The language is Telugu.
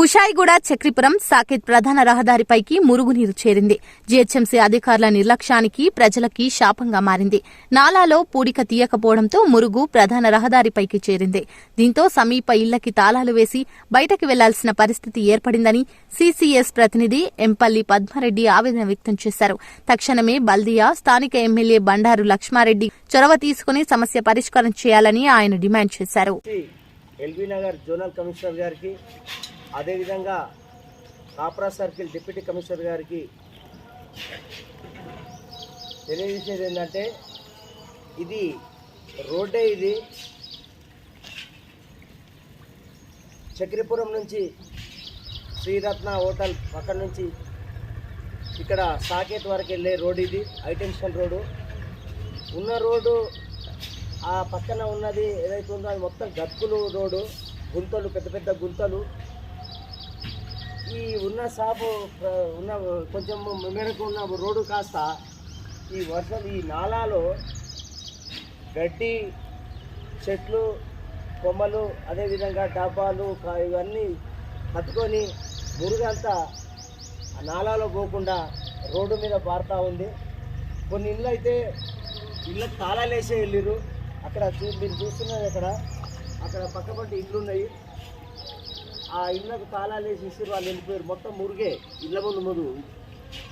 కుషాయిగూడ చక్రిపురం సాకేత్ ప్రధాన రహదారిపైకి మురుగునీరు చేరింది. జీహెచ్ఎంసీ అధికారుల నిర్లక్ష్యానికి ప్రజలకి శాపంగా మారింది. నాలాలో పూడిక తీయకపోవడంతో మురుగు ప్రధాన రహదారిపైకి చేరింది. దీంతో సమీప ఇళ్ళకి తాళాలు వేసి బయటకు వెళ్ళాల్సిన పరిస్థితి ఏర్పడిందని సీసీఎస్ ప్రతినిధి ఎంపల్లి పద్మారెడ్డి ఆవేదన వ్యక్తం చేశారు. తక్షణమే బల్దియా స్థానిక ఎమ్మెల్యే బండారు లక్ష్మారెడ్డి చొరవ తీసుకుని సమస్య పరిష్కారం చేయాలని ఆయన డిమాండ్ చేశారు. ఎల్బీ నగర్ జోనల్ కమిషనర్ గారికి అదేవిధంగా కాప్రా సర్కిల్ డిప్యూటీ కమిషనర్ గారికి తెలియజేసేది ఏంటంటే ఇది రోడ్డే ఇది. చక్రిపురం నుంచి శ్రీరత్న హోటల్ పక్కన నుంచి ఇక్కడ సాకేత్ వరకు వెళ్ళే రోడ్ ఇది ఐటెన్షన్ రోడ్డు. ఉన్న రోడ్డు ఆ పక్కన ఉన్నది ఏదైతే ఉందో అది మొత్తం గతుకులు రోడ్డు గుంతలు పెద్ద పెద్ద గుంతలు. ఈ ఉన్న షాపు ఉన్న కొంచెం మేరకు ఉన్న రోడ్డు కాస్త ఈ వర్షం ఈ నాలాలో గడ్డి చెట్లు కొమ్మలు అదేవిధంగా డబ్బాలు ఇవన్నీ కట్టుకొని మురుగంతా ఆ నాలాలో పోకుండా రోడ్డు మీద పారుతూ ఉంది. కొన్ని ఇళ్ళు అయితే ఇళ్ళకి తాళాలు వేసే అక్కడ చూ మీరు చూస్తున్నది అక్కడ. అక్కడ పక్కపట్టి ఇళ్ళు ఉన్నాయి ఆ ఇళ్ళకు తాళాలు వేసి ఇస్తారు వాళ్ళు వెళ్ళిపోయారు. మొత్తం మురిగే. ఇళ్ళ ముందు ముందు.